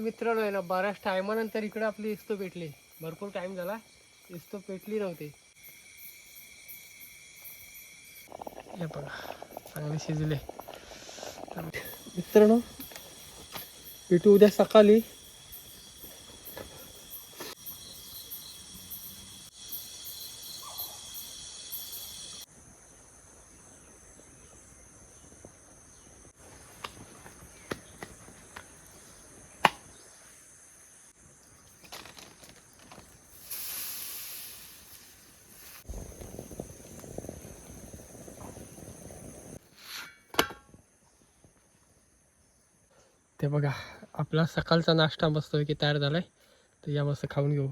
मित्रांनो आहे ना बऱ्याच टायमानंतर इकडे आपली इस्तो पेटली. भरपूर टाइम झाला. इस्तो पेटली नव्हती. हे बघा चांगले शिजले. मित्रांनो पेटू उद्या सकाळी. ते बघा आपला सकाळचा नाश्ता मस्तपैकी तयार झाला आहे तर या मस्त खाऊन घेऊ.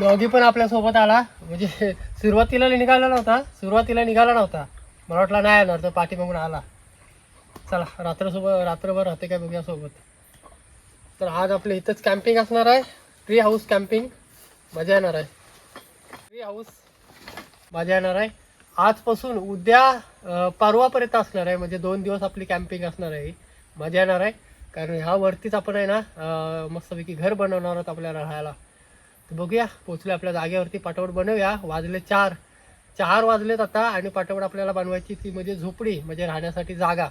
डॉगी पण आपल्यासोबत आला. म्हणजे सुरुवातीला निघाला नव्हता. सुरुवातीला निघाला नव्हता. मला वाटलं नाही येणार तर पाठीमागून आला. चला रात्रसोबत रात्रभर राहते काय बघूया सोबत. तर आज आपले इथंच कॅम्पिंग असणार आहे. ट्री हाऊस कॅम्पिंग मजा येणार आहे. ट्री हाऊस मजा येणार आहे. आजपासून उद्या परवापर्यंत असणार आहे. म्हणजे दोन दिवस आपली कॅम्पिंग असणार आहे मजा येणार आहे. कारण ह्यावरतीच आपण आहे ना मस्तपैकी घर बनवणार आहोत आपल्याला राहायला. बघूया पोचले आपल्या जागेवरती. पाठवड बनवूया. वाजले चार. चार वाजलेत आता आणि पाठवड आपल्याला बनवायची ती म्हणजे झोपडी म्हणजे राहण्यासाठी जागा.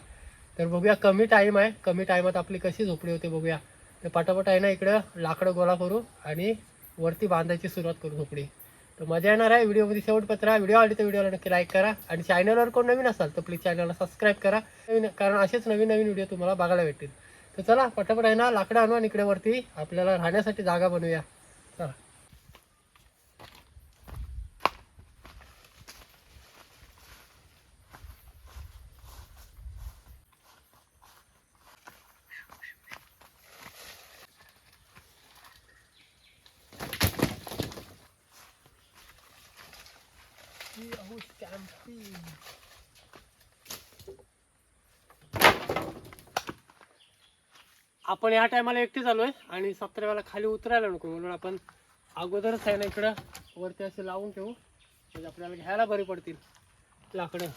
तर बघूया कमी टाईम आहे. कमी टाईमात आपली कशी झोपडी होते बघूया. तर पाठोपाठ आहे ना इकडं लाकडं गोळा करू आणि वरती बांधायची सुरुवात करू झोपडी. तर मजा येणार आहे. व्हिडिओमध्ये शेवटपत्र व्हिडिओ आवडली तर व्हिडिओला नक्की लाईक करा. आणि चॅनलवर कोण नवीन असाल तर प्लीज चॅनलला सबस्क्राईब करा. नवीन कारण असेच नवीन नवीन व्हिडिओ तुम्हाला बघायला भेटतील. तर चला पटापट आहे ना लाकडं आणू आणि इकडे वरती आपल्याला राहण्यासाठी जागा बनवूया. आपण या टायमाला एकटे चालू आणि सतरा वेळा खाली उतरायला नको म्हणून आपण अगोदरच आहे ना इकडं वरती असे लावून ठेवू. म्हणजे आपल्याला घ्यायला बरी पडतील लाकडं.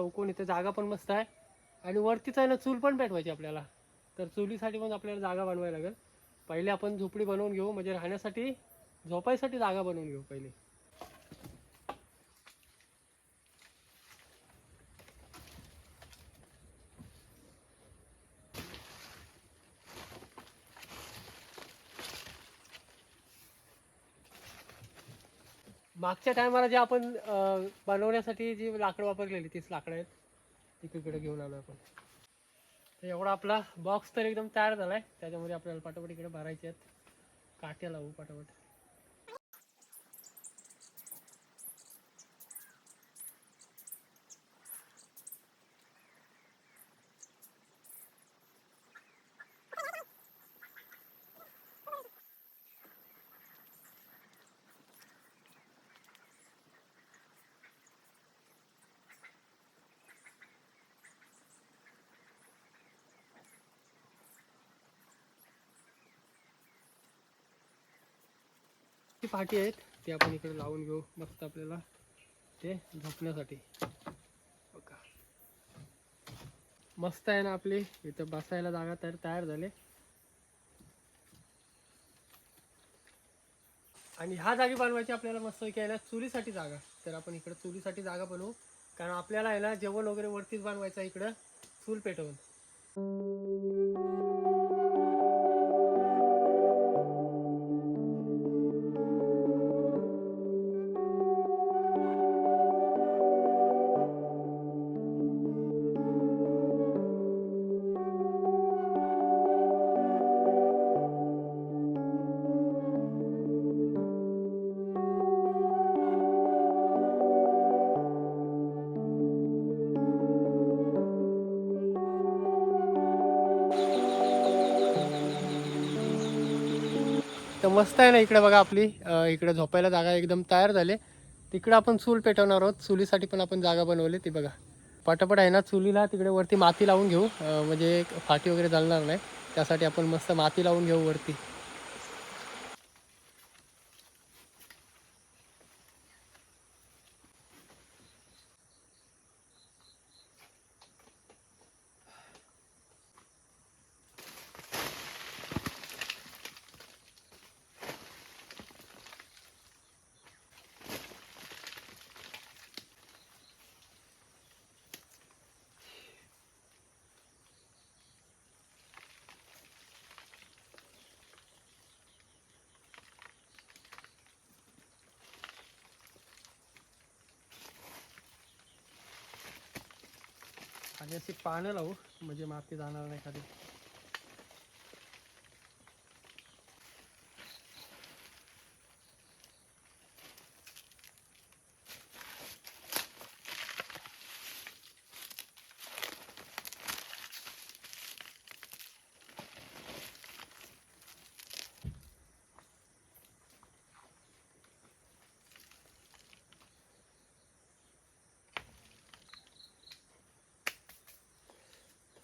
चौकोन इथे जागा पण मस्त आहे. आणि वरतीच आहे ना चूल पण पेटवायची आपल्याला. तर चुलीसाठी पण आपल्याला जागा बनवायला लागेल. पहिले आपण झोपडी बनवून घेऊ. म्हणजे राहण्यासाठी झोपायसाठी जागा बनवून घेऊ पहिले. मागच्या टायमाला जे आपण अं, बनवण्यासाठी जी लाकडं वापरलेली तीच लाकडं आहेत. ती तिकडे घेऊन आलो आपण. तर एवढा आपला बॉक्स तर एकदम तयार झालाय. त्याच्यामध्ये आपल्याला पाठोपाठ इकडे भरायचे आहेत. काट्या लावू पाठोपाठ पाठी आहेत ते आपण इकडे लावून घेऊ मस्त आपल्याला ते झोपण्यासाठी. बघा. मस्त आहे ना आपली इथं बसायला जागा तर तयार झाले. आणि ह्या जागी बनवायची आपल्याला मस्त आहे चुलीसाठी जागा. तर आपण इकडे चुलीसाठी जागा बनवू. कारण आपल्याला आहे ना जेवण वगैरे वरतीच बनवायचं इकडं चूल पेटवून. मस्त आहे ना इकडे बघा आपली. इकडे झोपायला जागा एकदम तयार झाले. तिकडे आपण चूल पेटवणार आहोत. चुलीसाठी पण आपण जागा बनवली ती बघा. पटापट आहे ना चुलीला तिकडे वरती माती लावून घेऊ. म्हणजे फाटी वगैरे चालणार नाही. त्यासाठी आपण मस्त माती लावून घेऊ वरती. आणि अशी पानं लावू. म्हणजे माती जाणार नाही खाली.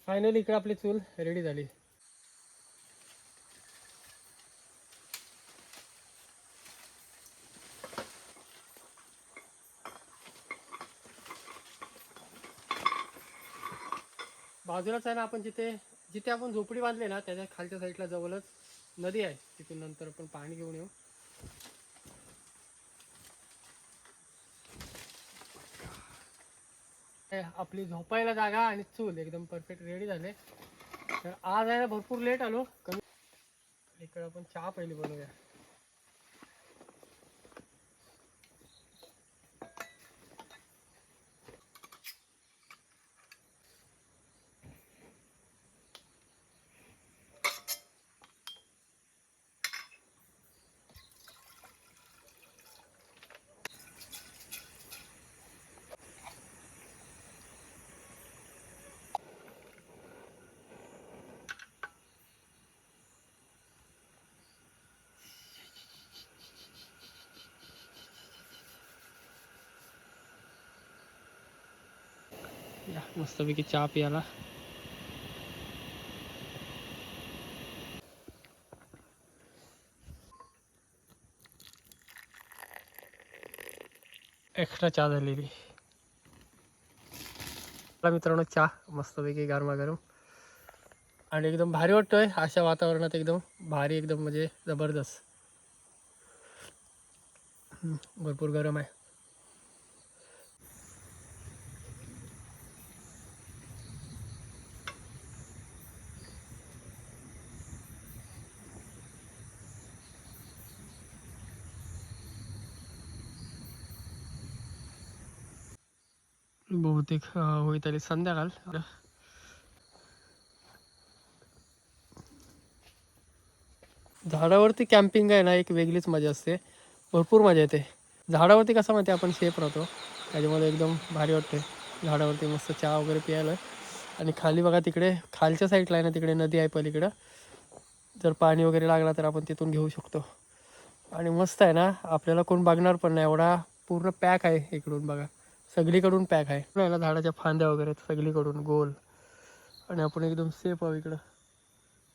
फायनली इकडे आपली चूल रेडी झाली. बाजूलाच आहे ना आपण जिथे जिथे आपण झोपडी बांधली ना त्याच्या खालच्या साईडला जवळच नदी आहे. तिथून नंतर आपण पाणी घेऊन येऊ. आपली झोपायला जागा आणि चूल एकदम परफेक्ट रेडी झाले. तर आज आहे ना भरपूर लेट आलो. कमी इकडे आपण चहा पहिली बनवूया. या मस्तपैकी चहा पियाला. एक्स्ट्रा चहा झालेली. चला मित्रांनो चहा मस्तपैकी गरमागरम. आणि एकदम भारी वाटतोय अशा वातावरणात एकदम भारी एकदम म्हणजे जबरदस्त. भरपूर गरम आहे. बहुतेक अं, होईत आली संध्याकाळ झाडावरती कॅम्पिंग आहे ना एक वेगळीच मजा असते. भरपूर मजा येते. झाडावरती कसं माहिती आपण सेफ राहतो. त्याच्यामध्ये एकदम भारी वाटते. झाडावरती मस्त चहा वगैरे प्यायला. आणि खाली बघा तिकडे खालच्या साईडला आहे ना तिकडे नदी आहे पलीकडं. जर पाणी वगैरे लागला तर आपण तिथून घेऊ शकतो. आणि मस्त आहे ना आपल्याला कोण बघणार पण नाही. एवढा पूर्ण पॅक आहे इकडून बघा. सगळीकडून पॅक आहे. नाही ना झाडाच्या फांद्या वगैरे आहेत सगळीकडून गोल. आणि आपण एकदम सेफ आहोत इकडं.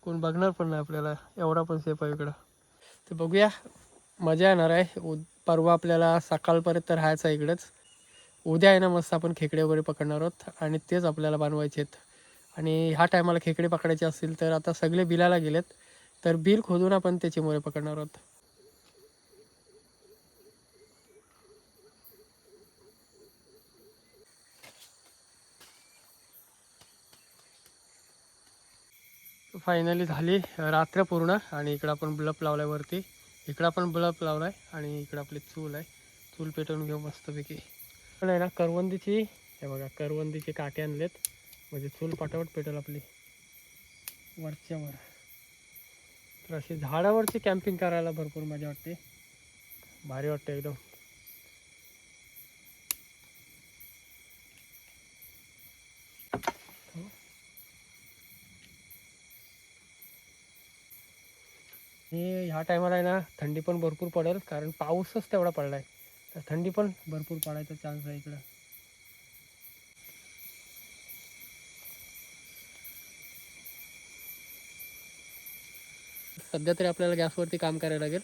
कोण बघणार पण नाही आपल्याला. एवढा पण सेफ आहे इकडं. तर बघूया. मजा येणार आहे. उ परवा आपल्याला सकाळपर्यंत राहायचं आहे इकडंच. उद्या आहे ना मस्त आपण खेकडे वगैरे पकडणार आहोत. आणि तेच आपल्याला बनवायचे आहेत. आणि ह्या टायमाला खेकडे पकडायचे असतील तर आता सगळे बिलाला गेलेत. तर बिल खोदून आपण त्याचे मोरे पकडणार आहोत. फायनली झाली. रात्र पूर्ण आणि इकडं आपण बल्ब लावलाय वरती. इकडं आपण बल्ब लावलाय आणि इकडं आपली चूल आहे. चूल पेटवून घेऊ मस्तपैकी. पण आहे ना करवंदीची हे बघा करवंदीचे काटे आणलेत. म्हणजे चूल पटापट पेटेल आपली. वरच्यावर तर अशी झाडावरची कॅम्पिंग करायला भरपूर मजा वाटते. भारी वाटते एकदम आणि ह्या टायमाला आहे ना थंडी पण भरपूर पडेल कारण पाऊसच तेवढा पडला आहे तर थंडी पण भरपूर पडायचा चान्स आहे इकडं. सध्या तरी आपल्याला गॅसवरती काम करायला लागेल.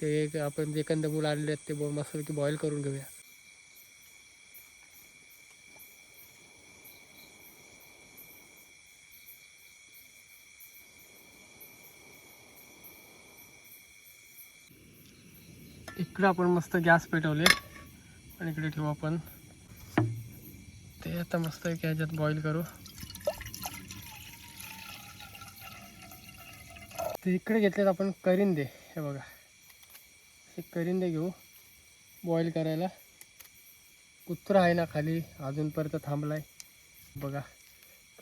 ते आपण जे कंदमूल आणले आहेत ते मस्तपैकी बॉईल करून घेऊया. इकडे आपण मस्त गॅस पेटवले. आणि इकडे ठेवू आपण. ते आता मस्त एक ह्याच्यात बॉईल करू. ते इकडे घेतलेत आपण करिंदे. हे बघा. हे करिंदे घेऊ. बॉईल करायला. कुत्रा आहे ना खाली. अजूनपर्यंत थांबलाय. बघा.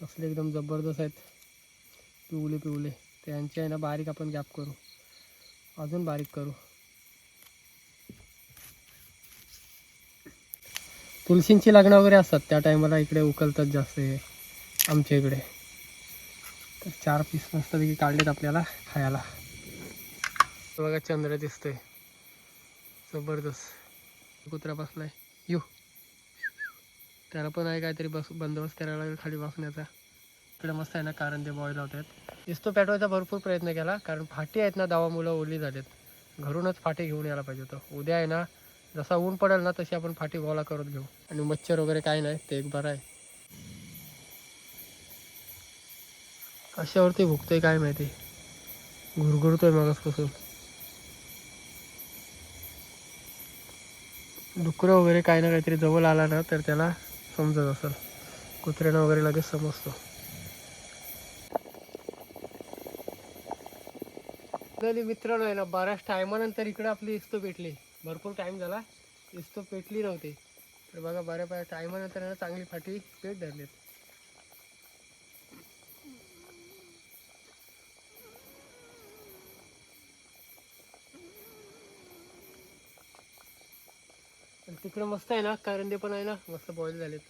कसले एकदम जबरदस्त आहेत. पिवले पिवले त्यांचे आहे ना बारीक आपण गॅप करू. अजून बारीक करू. तुलसींची लग्न वगैरे असतात. त्या टायमाला इकडे उकलतात जास्त हे आमच्या इकडे. तर चार पीस मस्तपैकी काढलेत आपल्याला खायला. बघा चंद्र दिसतोय. जबरदस्त. कुत्रा बसलाय यू. त्याला पण आहे काहीतरी बस बंदोबस्त करायला लागेल खाली बसण्याचा. इकडे मस्त आहे ना कारण ते बॉईल होत आहेत इस्तो पेटवायचा भरपूर प्रयत्न केला कारण फाटी आहेत ना दवा मुलं ओली झालेत. घरूनच फाटी घेऊन यायला पाहिजे होतं. उद्या आहे ना जसा ऊन पडेल ना तशी आपण फाटी गोळा करत घेऊ. आणि मच्छर वगैरे काही नाही ते एक बरं आहे. कशावरती भुकतोय काय माहिती? घुरघुरतोय मागासपासून. डुकरं वगैरे काही ना काहीतरी जवळ आला ना तर त्याला समजत असेल. कुत्र्यानं वगैरे लगेच समजतो. मित्रांनो आहे ना बऱ्याच टायमानंतर इकडे आपली इस्तो भेटली भरपूर टाईम झाला. इस्तो पेटली नव्हती. तर बघा बऱ्यापैकी टायमानंतर आहे ना चांगली फाटी पेट धरलीत. आणि तिकडं मस्त आहे ना कारंदे पण आहे ना मस्त बॉईल झालेत.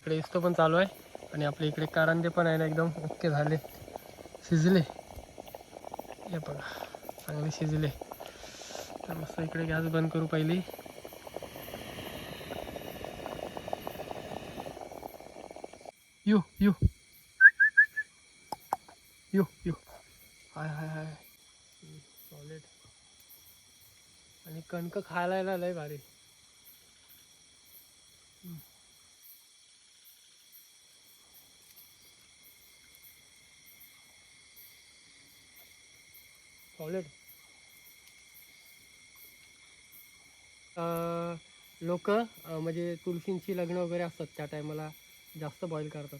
इकडे इस्तो पण चालू आहे. आणि आपल्या इकडे कारंदे पण आहे ना एकदम ओके झाले. शिजले. हे बघा चांगले शिजले. मस्त इकडे गॅस बंद करू पहिली. यो यो. यो यो. हाय हाय हाय. सॉलिड आणि कणक खायला लय भारी. सॉलिड लोक म्हणजे तुलसींची लग्न वगैरे असतात त्या टायमाला जास्त बॉईल करतात.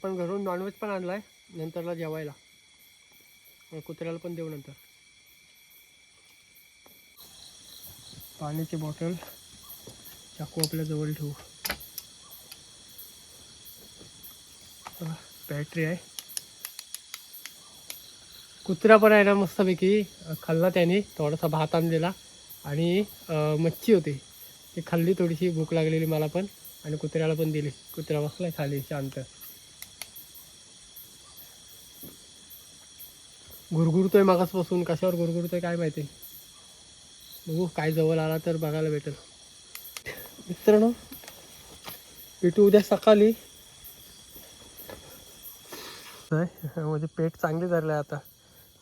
आपण घरून नॉनव्हेज पण आणलाय नंतरला जेवायला. कुत्र्याला पण देऊ नंतर. पाण्याची बॉटल चाकू आपल्या जवळ ठेवू. बॅटरी आहे. कुत्रा पण आहे ना मस्तपैकी. खाल्ला त्याने थोडासा भात आणलेला. आणि मच्छी होती. ती खाल्ली थोडीशी भूक लागलेली मला पण. आणि कुत्र्याला पण दिली. कुत्रा बसलाय खाली शांत. गुरगुरतोय मागासपासून. कशावर गुरगुरतोय काय माहिती? बघू काय जवळ आला तर बघायला भेटेल. मित्रांनो पिटू उद्या सकाळी. म्हणजे पेट चांगली धरलं आहे आता.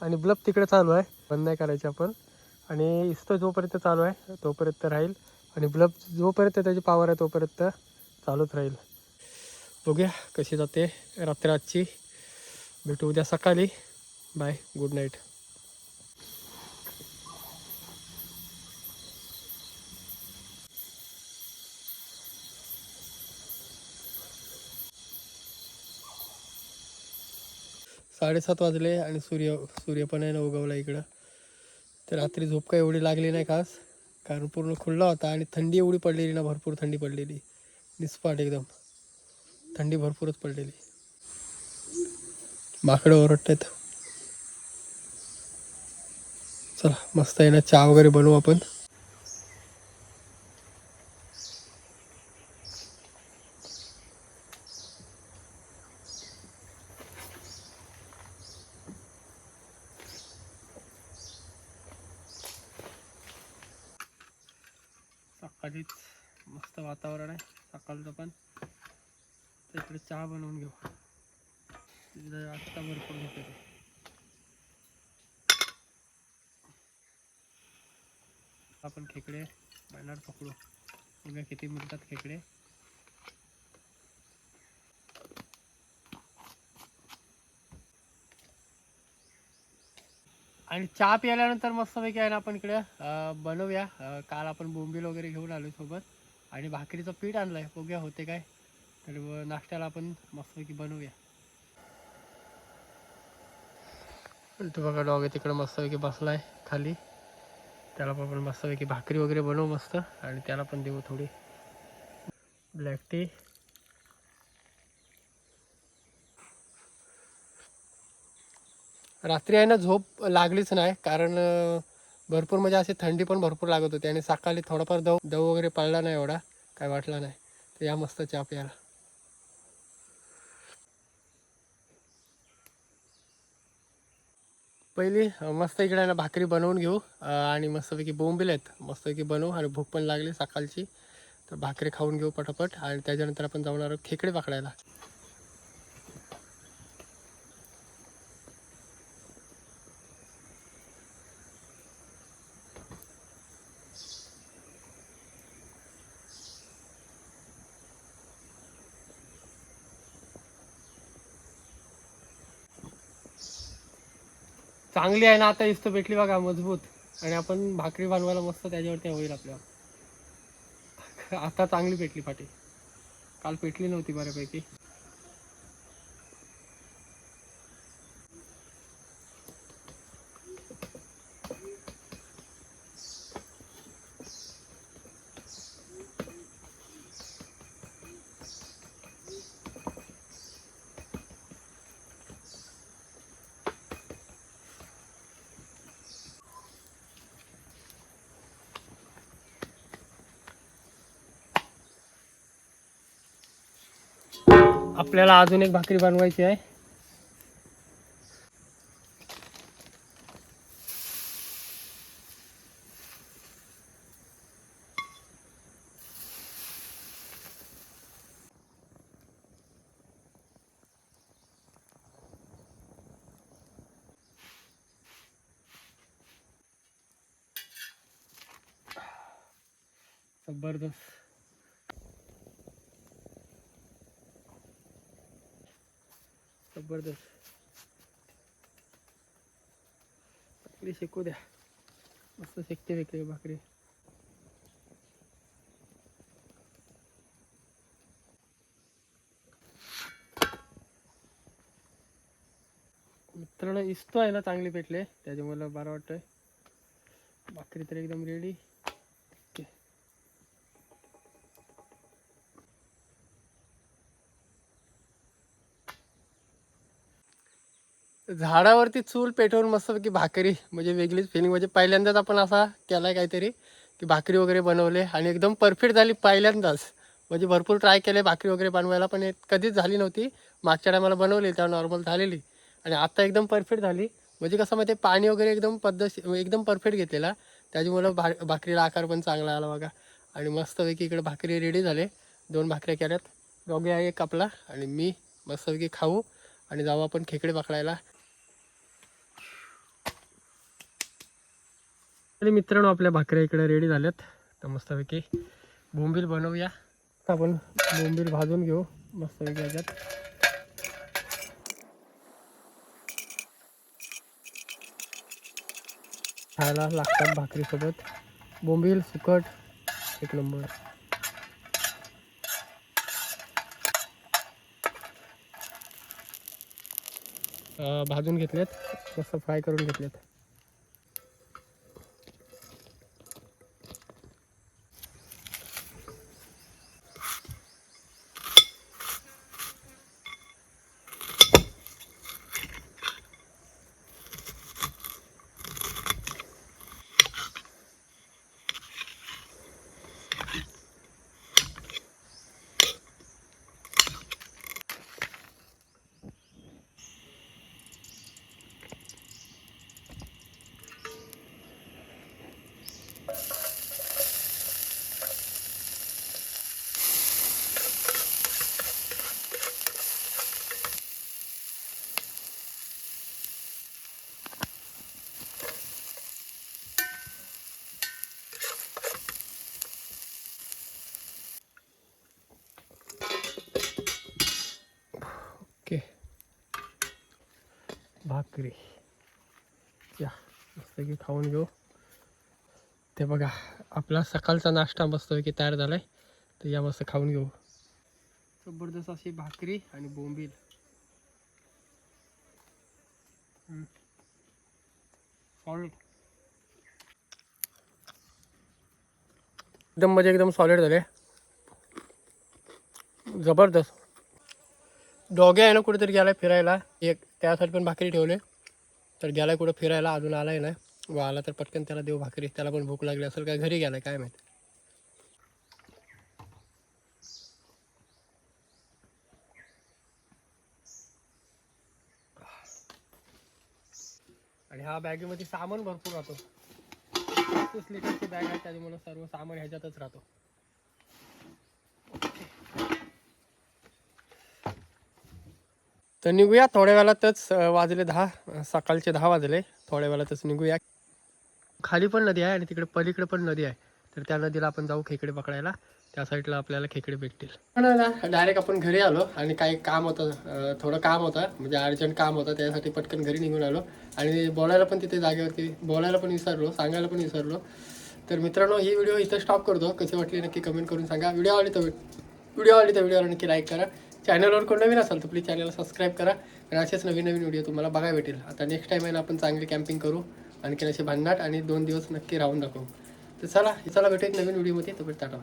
आणि ब्लब तिकडे चालू आहे. बंद नाही करायचे आपण. आणि इस्तो जोपर्यंत चालू आहे तोपर्यंत राहील. आणि ब्लब जोपर्यंत त्याची पावर आहे तोपर्यंत चालूच राहील. बघूया कशी जाते रात्र आजची. भेटू उद्या सकाळी. बाय गुड नाईट साडेसात वाजले आणि सूर्य सूर्य पण आहे ना उगवला इकडं. तर रात्री झोप काही एवढी लागली नाही खास. कारण पूर्ण खुल्ला होता आणि थंडी एवढी पडलेली ना भरपूर थंडी पडलेली. निस्पाट एकदम. थंडी भरपूरच पडलेली. माकडं ओरडत आहेत चला मस्त आहे ना चहा वगैरे बनवू आपण. सकाळीच मस्त वातावरण आहे सकाळचं पण. तर इकडे चहा बनवून घेऊ तिकडे आत्ता भरपूर घेते आपण खेकडे बैलाड पकडू. बघा किती मिळतात खेकडे. आणि चहा प्यायल्यानंतर मस्तपैकी आहे ना आपण इकडे बनवूया. काल आपण बोंबील वगैरे घेऊन आलो सोबत. आणि भाकरीचं पीठ आणलंय. बघूया होते काय. तर नाश्त्याला आपण मस्तपैकी बनवूया. तो बघा डॉग आहे तिकडे मस्तपैकी बसलाय खाली. त्याला पण मस्तपैकी भाकरी वगैरे बनवू मस्त. आणि त्याला पण देऊ थोडी ब्लॅक टी रात्री आहे ना झोप लागलीच नाही कारण भरपूर म्हणजे अशी थंडी पण भरपूर लागत होती. आणि सकाळी थोडाफार दव दव वगैरे पडला नाही एवढा काय वाटला नाही. तर या मस्त चहा प्यायला. पहिली मस्त इकडे ना भाकरी बनवून घेऊ. आणि मस्तपैकी बोंबील आहेत. मस्तपैकी बनवू आणि भूक पण लागली सकाळची. तर भाकरी खाऊन घेऊ पटापट. आणि त्याच्यानंतर आपण जाऊन आलो खेकडे पकडायला. चांगली आहे ना आता इस्त भेटली बघा मजबूत. आणि आपण भाकरी बनवायला मस्त त्याच्यावरती होईल आपल्याला. आता चांगली पेटली फाटी. काल पेटली नव्हती बऱ्यापैकी. आपल्याला अजून एक भाकरी बनवायची आहे. जबरदस्त. जबरदस्त भाकरी शेकू द्या मस्त शेकते वेगळी भाकरी मित्रांनो इस्तो आहे ना चांगले पेटले त्याच्यामुळे बरं वाटतंय भाकरी तर एकदम रेडी झाडावरती चूल पेटवून मस्तपैकी भाकरी म्हणजे वेगळीच फिलिंग म्हणजे पहिल्यांदाच आपण असा केलाय काहीतरी की भाकरी वगैरे बनवले आणि एकदम परफेक्ट झाली पहिल्यांदाच. म्हणजे भरपूर ट्राय केले भाकरी वगैरे बनवायला पण कधीच झाली नव्हती. मागच्या टायमाला बनवली तेव्हा नॉर्मल झालेली. आणि आता एकदम परफेक्ट झाली. म्हणजे कसं माहिती आहे, पाणी वगैरे एकदम पद्धतशीर एकदम परफेक्ट घेतलेला. त्याच्यामुळं भा भाकरीला आकार पण चांगला आला बघा. आणि मस्तपैकी इकडे भाकरी रेडी झाले. दोन भाकऱ्या केल्यात. दोघे आहे एक आपला. आणि मी मस्तपैकी खाऊ. आणि जाऊ आपण खेकडे पकडायला. आणि मित्रांनो आपल्या भाकऱ्या इकडे रेडी झाल्यात. तर मस्तपैकी बोंबील बनवूया. आपण बोंबील भाजून घेऊ मस्तपैकी याच्यात. खायला लागतात भाकरीसोबत. बोंबील सुकट एक नंबर. भाजून घेतलेत. मस्त फ्राय करून घेतलेत ओके भाकरी या मस्तपैकी खाऊन घेऊ. ते बघा आपला सकाळचा नाश्ता मस्तपैकी तयार झालाय. तर या मस्त खाऊन घेऊ. जबरदस्त अशी भाकरी आणि बोंबील. सॉलिड एकदम मजा एकदम सॉलिड झाले. जबरदस्त. डॉगे आहे ना कुठेतरी गेलाय फिरायला. एक त्यासाठी पण भाकरी ठेवले. तर गेलाय कुठं फिरायला अजून आलाय ना. व आला तर पटकन त्याला देऊ भाकरी. त्याला पण भूक लागली असेल काय घरी गेलाय काय माहिती. आणि ह्या बॅगेमध्ये सामान भरपूर राहतो. बॅग आहे त्याच्यामुळे सर्व सामान ह्याच्यातच राहतो. तर निघूया. थोड्या वेळातच वाजले दहा सकाळचे दहा वाजले. थोड्या वेळातच निघूया. खाली पण नदी आहे आणि तिकडे पलीकडे पण नदी आहे. तर त्या नदीला आपण जाऊ खेकडे पकडायला. त्या साईडला आपल्याला खेकडे भेटतील. डायरेक्ट आपण घरी आलो आणि काही काम होतं थोडं काम होतं. म्हणजे अर्जंट काम होतं त्यासाठी पटकन घरी निघून आलो. आणि बोलायला पण तिथे जागेवरती बोलायला पण विसरलो सांगायला पण विसरलो. तर मित्रांनो ही व्हिडिओ इथं स्टॉप करतो. कशी वाटली नक्की कमेंट करून सांगा. व्हिडिओ आवडली तर व्हिडिओ आवडली तर व्हिडिओला नक्की लाईक करा. चॅनलवर कोण नवीन असाल तर प्लीज चॅनलला सबस्क्राईब करा. आणि असेच नवीन नवीन व्हिडिओ तुम्हाला बघायला भेटेल. आता नेक्स्ट टाईम आहे ना आपण चांगली कॅम्पिंग करू. आणखीन असे भन्नाट आणि दोन दिवस नक्की राहून दाखवू. तर चला चला भेटू एक नवीन व्हिडिओमध्ये तोपर्यंत टाटा